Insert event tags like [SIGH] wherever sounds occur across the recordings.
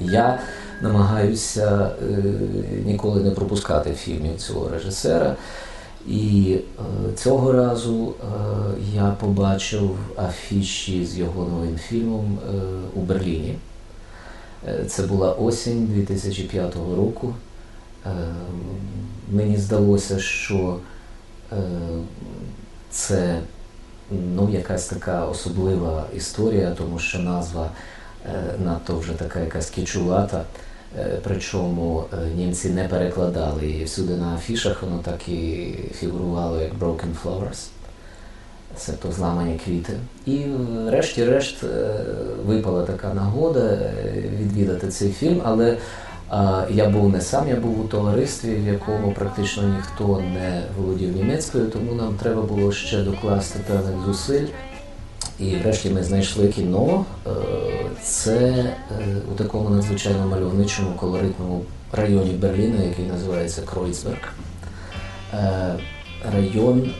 Я намагаюся ніколи не пропускати фільмів цього режисера. І цього разу я побачив афіші з його новим фільмом у Берліні. Це була осінь 2005 року. Мені здалося, що це ну, якась така особлива історія, тому що назва надто вже така якась кічувата. Причому німці не перекладали її всюди на афішах, воно так і фігурувало як Broken Flowers, себто зламані квіти. І врешті-решт випала така нагода відвідати цей фільм, але я був не сам, я був у товаристві, в якому практично ніхто не володів німецькою, тому нам треба було ще докласти певних зусиль. І врешті ми знайшли кіно. Це у такому надзвичайно мальовничому колоритному районі Берліна, який називається Кройцберг. Район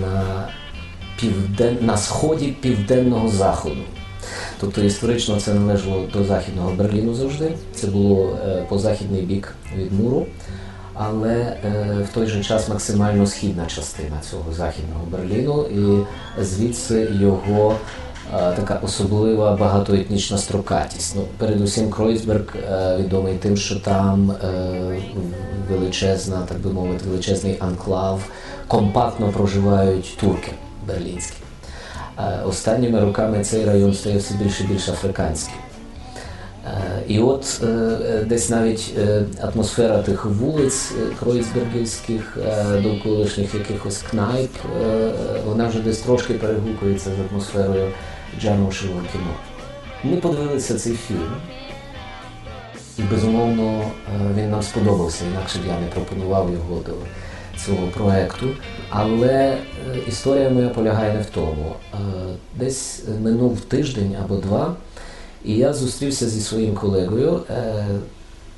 на півден... на сході південного заходу. Тобто історично це належало до Західного Берліну завжди. Це було по західний бік від муру. Але в той же час максимально східна частина цього західного Берліну, і звідси його така особлива багатоетнічна строкатість. Ну, передусім, Кройцберг відомий тим, що там величезна, так би мовити, величезний анклав, компактно проживають турки берлінські. Останніми роками цей район стає все більше і більш африканським. І от десь навіть атмосфера тих вулиць Кройцбергівських, довколишніх якихось кнайп, вона вже десь трошки перегукується з атмосферою Джармушевого кіно. Ми подивилися цей фільм, і безумовно він нам сподобався, інакше б я не пропонував його до цього проєкту. Але історія моя полягає не в тому. Десь минув тиждень або два. І я зустрівся зі своїм колегою, е,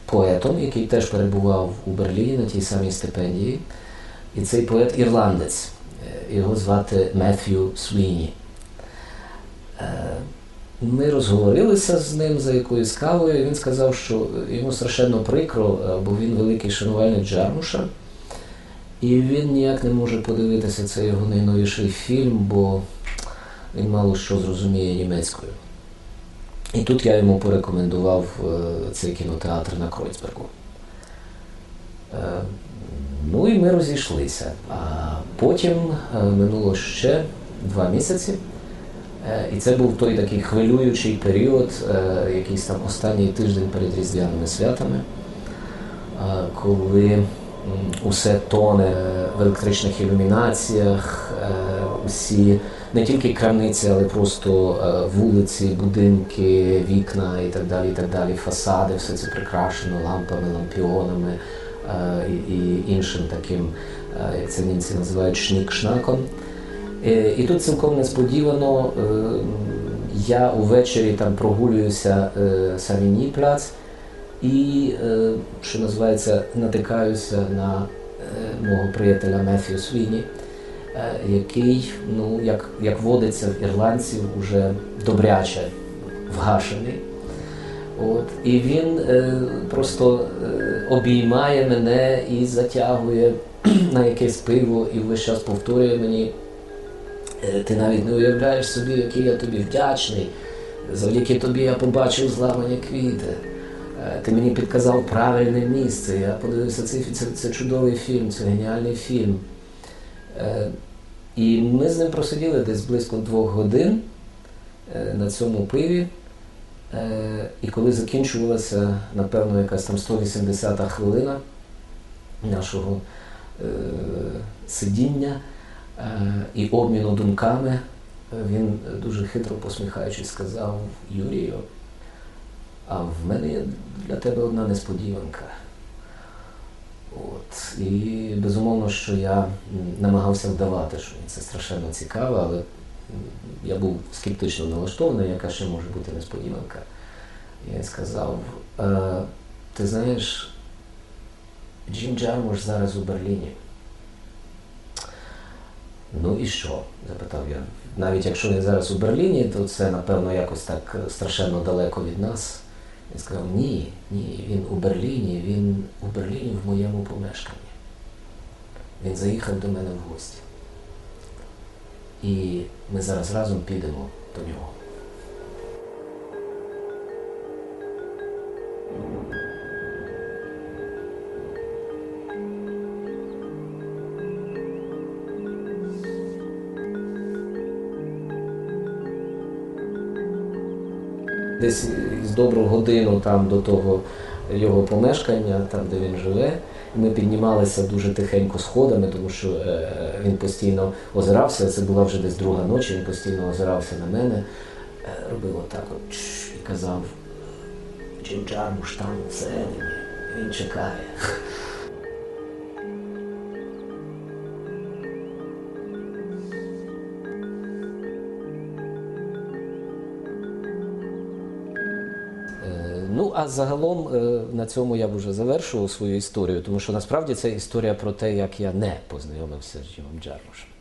поетом, який теж перебував у Берліні на тій самій стипендії. І цей поет ірландець. Його звати Меф'ю Свіні. Е, ми розговорилися з ним за якоюсь кавою, і він сказав, що йому страшенно прикро, бо він великий шанувальник Джармуша. І він ніяк не може подивитися цей його найновіший фільм, бо він мало що зрозуміє німецькою. І тут я йому порекомендував цей кінотеатр на Кройцбергу. Ну і ми розійшлися. А потім минуло ще два місяці. І це був той такий хвилюючий період, якийсь там останній тиждень перед Різдвяними святами, коли усе тоне в електричних ілюмінаціях, усі не тільки крамниці, але просто вулиці, будинки, вікна і так далі, і так далі, фасади, все це прикрашено лампами, лампіонами і, і іншим таким, як це німці називають, шнік-шнаком. І тут цілком несподівано я увечері там прогулююся Савіні плац і, що називається, натикаюся на мого приятеля Мефію Свіні, який, ну, як, як водиться в ірландців, уже добряче вгашений. От, І він е, просто е, обіймає мене і затягує [CLEARS THROAT] на якесь пиво, і весь час повторює мені. Ти навіть не уявляєш собі, який я тобі вдячний. Завдяки тобі я побачив зламані квіти. Ти мені підказав правильне місце. Я подивився цей це, це чудовий фільм, це геніальний фільм. І ми з ним просиділи десь близько двох годин на цьому пиві. І коли закінчувалася, напевно, якась там 180-та хвилина нашого сидіння і обміну думками, він дуже хитро посміхаючись сказав Юрію, а в мене є для тебе одна несподіванка. От. І безумовно, що я намагався вдавати, що це страшенно цікаво, але я був скептично налаштований, яка ще може бути несподіванка. Я сказав, ти знаєш, Джим Джармуш зараз у Берліні. Ну і що? запитав я. Навіть якщо він зараз у Берліні, то це, напевно, якось так страшенно далеко від нас. Він сказав, ні, ні, він у Берліні, він у Берліні в моєму помешканні. Він заїхав до мене в гості. І ми зараз разом підемо до нього. Десь з добру годину там до того його помешкання, там де він живе. Ми піднімалися дуже тихенько сходами, тому що е, він постійно озирався. Це була вже десь друга ночі, він постійно озирався на мене, е, робив отак от і казав, Джинджармуш там всередині, він чекає. А загалом е, на цьому я б вже завершував свою історію, тому що насправді це історія про те, як я не познайомився з Джимом Джармушем.